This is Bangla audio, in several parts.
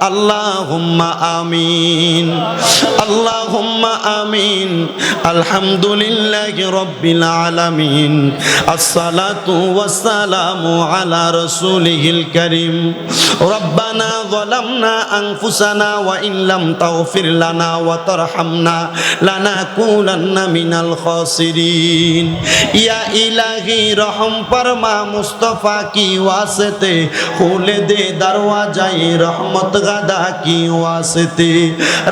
আল্লাহুম্মা আমিন। আল্লাহুম্মা আমিন। আলহামদুলিল্লাহি রাব্বিল আলামিন। আসসালাতু ওয়াসসালামু আলা রাসূলিহিল কারীম। রব্বানা যালামনা আনফুসানা ওয়া ইন লাম তাগফির লানা ওয়া তারহামনা লানাকুনান্না মিনাল খাসিরিন। ইয়া ইলাহি রহম ফরমা মুস্তাফা কি ওয়াসিতে, খুলে দে দরওয়াজায়ে রহমত খোদা কি ওয়াসতে?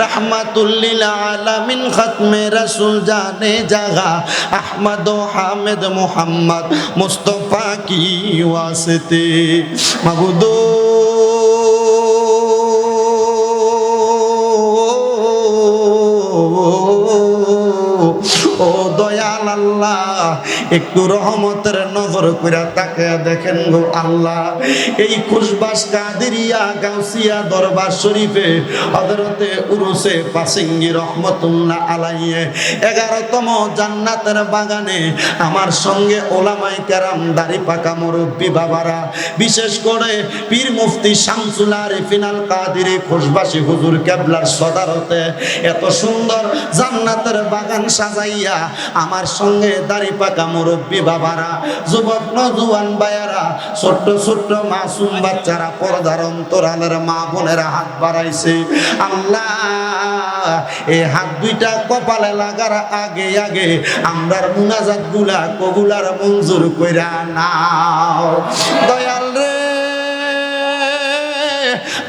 রহমাতুল্লিল আলামিন খতমে রসুল জানে জাগা। আহমদ ও হামেদ মোহাম্মদ মুস্তফা কি ওয়াসতে? মগুদো একটু রহমতের নজর করে তাকে দেখেন গো আল্লাহ। এই খুশবাস কাদেরিয়া গাউসিয়া দরবার শরীফে হযরতে উরুসে পাসিঙ্গি রহমতুল্লাহ আলাইয়ে এগারোতম জান্নাতের বাগানে আমার সঙ্গে ওলামাই কেরাম, দাড়ি পাকা মুরব্বী বাবারা, বিশেষ করে পীর মুফতি শামসুল আরিফিনাল কাদিরি খুশবাসী হুজুর কেবলার সদারতে। এত সুন্দর জান্নাতের বাগান সাজাইয়া আমার সঙ্গে দাড়ি পাকা মুরব্বী বাবারা, যুবক নজুয়ান বায়ারা ছোট্ট ছোট্ট মাসুম বাচ্চারা পর্দার অন্তরালের মা বোনেরা হাত বাড়াইছে। আল্লাহ, এই হাত দুইটা কপালে লাগার আগে আগে আমরার মুনাজাতগুলা কবুলার মঞ্জুর কইরা নাও। দয়াল রে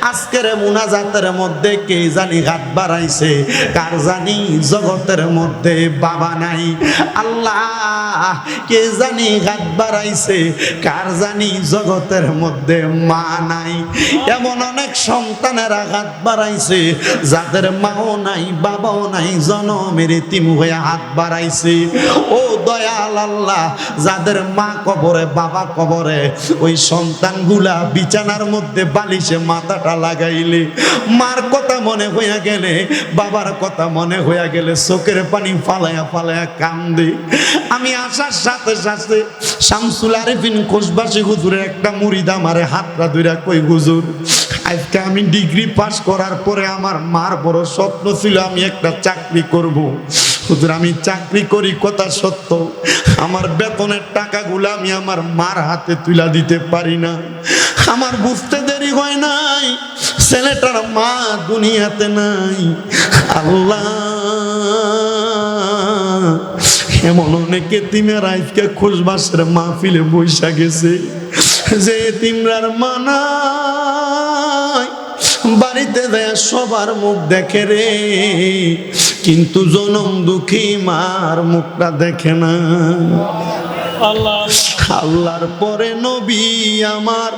আজকের মুনাজাতের মধ্যে কে জানি হাত বাড়াইছে? কার জানি জগতের মধ্যে বাবা নাই? আল্লাহ, কে জানি হাত বাড়াইছে? কার জানি জগতের মধ্যে মা নাই? এমন অনেক সন্তানেরা হাত বাড়াইছে, যাদের মাও নাই, বাবাও নাই, জনমের তিম হয়ে হাত বাড়াইছে। ও দয়াল আল্লাহ, যাদের মা কবরে, বাবা কবরে, ওই সন্তানগুলা বিছানার মধ্যে বালিশে মাথাটা লাগাইলে। মার কথা মনে হইয়া গেলে, বাবার কথা মনে হইয়া গেলে চোখের পানি ফালায়া ফালায়া কান্দে। আমি আসার সাথে সাথে শামসুল আরিফিন কোষবাসী হুজুরের একটা মুড়িদা মারে হাতটা ধইরা কই, হুজুর, আজকে আমি ডিগ্রি পাস করার পরে আমার মার বড় স্বপ্ন ছিল আমি একটা চাকরি করব। হুজুর, আমি চাকরি করি, কথা সত্য। আমার বেতনের টাকাগুলো আমি আমার মার হাতে তুলা দিতে পারি না। আমার বুঝতে দেরি হয় নাই। ছেলেটার মা দুনিয়াতে নাই। আল্লাহ। এমন অনেকে তিমের আজকে খুশবাসের মাহফিলে বৈশা গেছে। যে তিমরার মানায় বাড়িতে দেয় সবার মুখ দেখে রে। কিন্তু জনম দুঃখী মার মুখটা দেখে না। আল্লাহ। আল্লাহর পরে নবী আমার,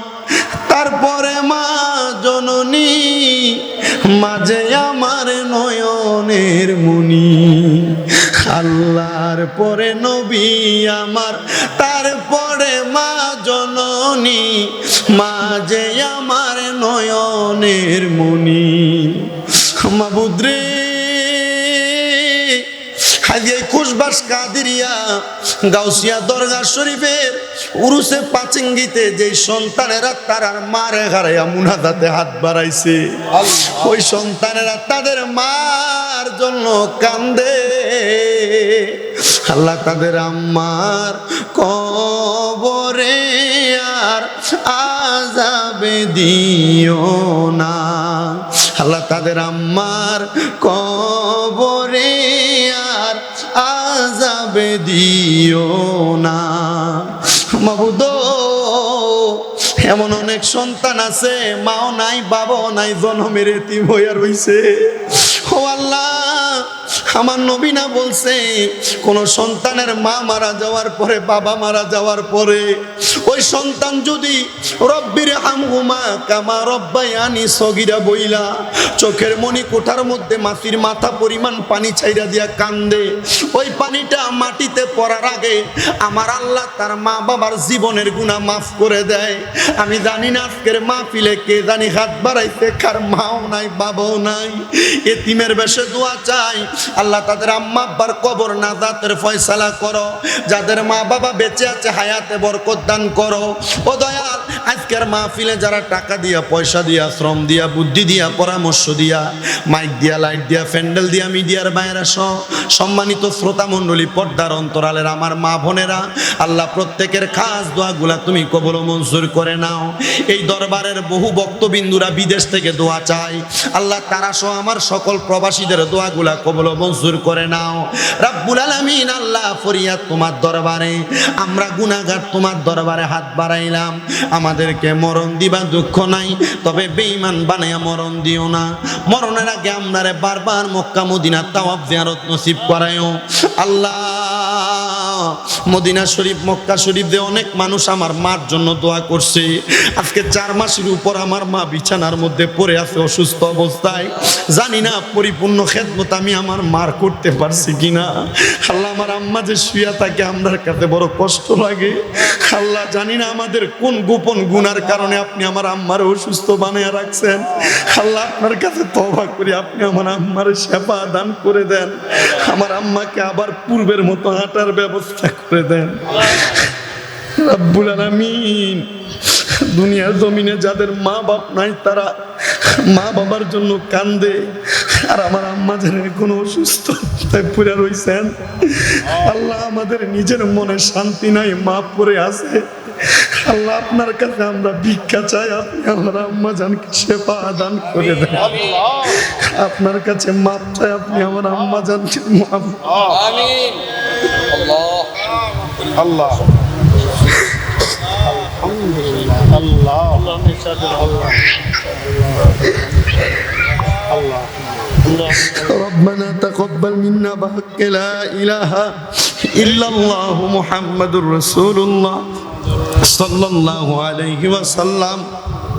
তারপরে মা জননী, মাঝে আমার নয়নের মুনি আল্লাহর পরে নবী আমার, তারপরে মা জননী, মাঝে আমার নয়নের মুনি মাবুদ্রে আজকে খুশবাস কাদিরিয়া গাউসিয়া দরগা শরীফের উরুসে পাচিঙ্গিতে যে সন্তানেরা তারার মারে হারাইয়া মুনাদাতে হাত বাড়াইছে ওই সন্তানেরা তাদের মার জন্য কান্দে। আল্লাহ তাদের আম্মার কবরে আর আজাবে দিও না। আল্লাহ তাদের আম্মার কবরে দিও না। মাহুদ এমন অনেক সন্তান আছে, মাও নাই, বাবাও নাই, জনমের এতিম হইয়া রইছে। ও আল্লাহ আমার নবীনা বলছে, কোন সন্তানের মা মারা যাওয়ার পরে, বাবা মারা যাওয়ার পরে, ওই সন্তান যদি রব্বির হামহুমা কামা রব্বাই আনি সগিরা বইলা, চোখের মনি কোঠার মধ্যে মাটির মাথা পরিমাণ পানি ছাইরা দিয়া কান্দে, ওই পানিটা মাটিতে পড়ার আগে আমার আল্লাহ তার মা বাবার জীবনের গুণা মাফ করে দেয়। আমি জানি না আজকের মা পিলে কে জানি হাত বাড়াইতে কার মাও নাই, বাবাও নাই। এতিমের বেশে দোয়া চাই আল্লাহ তাদের আম্মা আব্বার কবর নাজাতের ফয়সালা করো। যাদের মা বাবা বেঁচে আছে, হায়াতে বরকত দান করো। ও দয়াল আজকের মাহফিলে যারা টাকা দিয়া, পয়সা দিয়া, শ্রম দিয়া, বুদ্ধি দিয়া, পরামর্শ দিয়া মাইক দিয়া লাইট দিয়া প্যান্ডেল দিয়া মিডিয়ার বাইরা সহ সম্মানিত শ্রোতা মণ্ডলী, পর্দার অন্তরালের আমার মা বোনেরা, আল্লাহ প্রত্যেকের খাস দোয়াগুলা তুমি কবল মঞ্জুর করে নাও। এই দরবারের বহু বক্তবিন্দুরা বিদেশ থেকে দোয়া চাই আল্লাহ তারা সহ আমার সকল প্রবাসীদের দোয়াগুলা কবল মঞ্জুর করে নাও। রাব্বুল আলামিন আল্লাহ ফরিয়াদ তোমার দরবারে, আমরা গুনাহগার তোমার দরবারে হাত বাড়াইলাম। আমাদেরকে মরণ দিবা দুঃখ নাই, তবে বেঈমান বানাইয়া মরণ দিও না। মরণের আগে আমরারে বারবার মক্কা, মদিনা তাওয়াব জিয়ারত নসিব করায়ও। আল্লাহ, মদিনা শরীফ, মক্কা শরীফ দিয়ে অনেক মানুষ আমার মার জন্য দোয়া করছে। আজকে চার মাসের উপর আমার মা বিছানার মধ্যে পড়ে আছে অসুস্থ অবস্থায়। জানি না পরিপূর্ণ খেদমত আমি আমার মার করতে পারছি কিনা। আল্লাহ আমার আম্মা যে শুয়া থাকে আমার কাছে বড় কষ্ট লাগে। আল্লাহ জানি না আমাদের কোন গোপন গুনার কারণে আপনি আমার আম্মার অসুস্থ বানিয়ে রাখছেন। আল্লাহ আপনার কাছে তবা করে, আপনি আমার আম্মার সেবা দান করে দেন। আমার আম্মাকে আবার পূর্বের মতো হাঁটার ব্যবস্থা করে দেন। রাব্বুল দুনিয়ার জমিনে যাদের মা বাপ নাই তারা মা বাবার জন্য কান্দে আর আমার আম্মা যেন কোনো অসুস্থ তাই পুরা রইছেন। আল্লাহ আমাদের নিজের মনে শান্তি নাই মা পড়ে আছে। আল্লাহ আপনার কাছে আমরা ভিক্ষা চাই আপনি আমার আম্মা জানকে সেবা দান করে দেন। আপনার কাছে মাপ চাই আপনি আমার আম্মা জানকে মাপ আল্লাহ আল্লাহ আল্লাহ। আল্লাহ। আল্লাহ। আল্লাহ আল্লাহ তাকাব্বাল মিন্না বাহাক্কে লা ইলাহা ইল্লাল্লাহ মুহাম্মাদুর রাসূলুল্লাহ সাল্লাল্লাহু আলাইহি ওয়াসাল্লাম।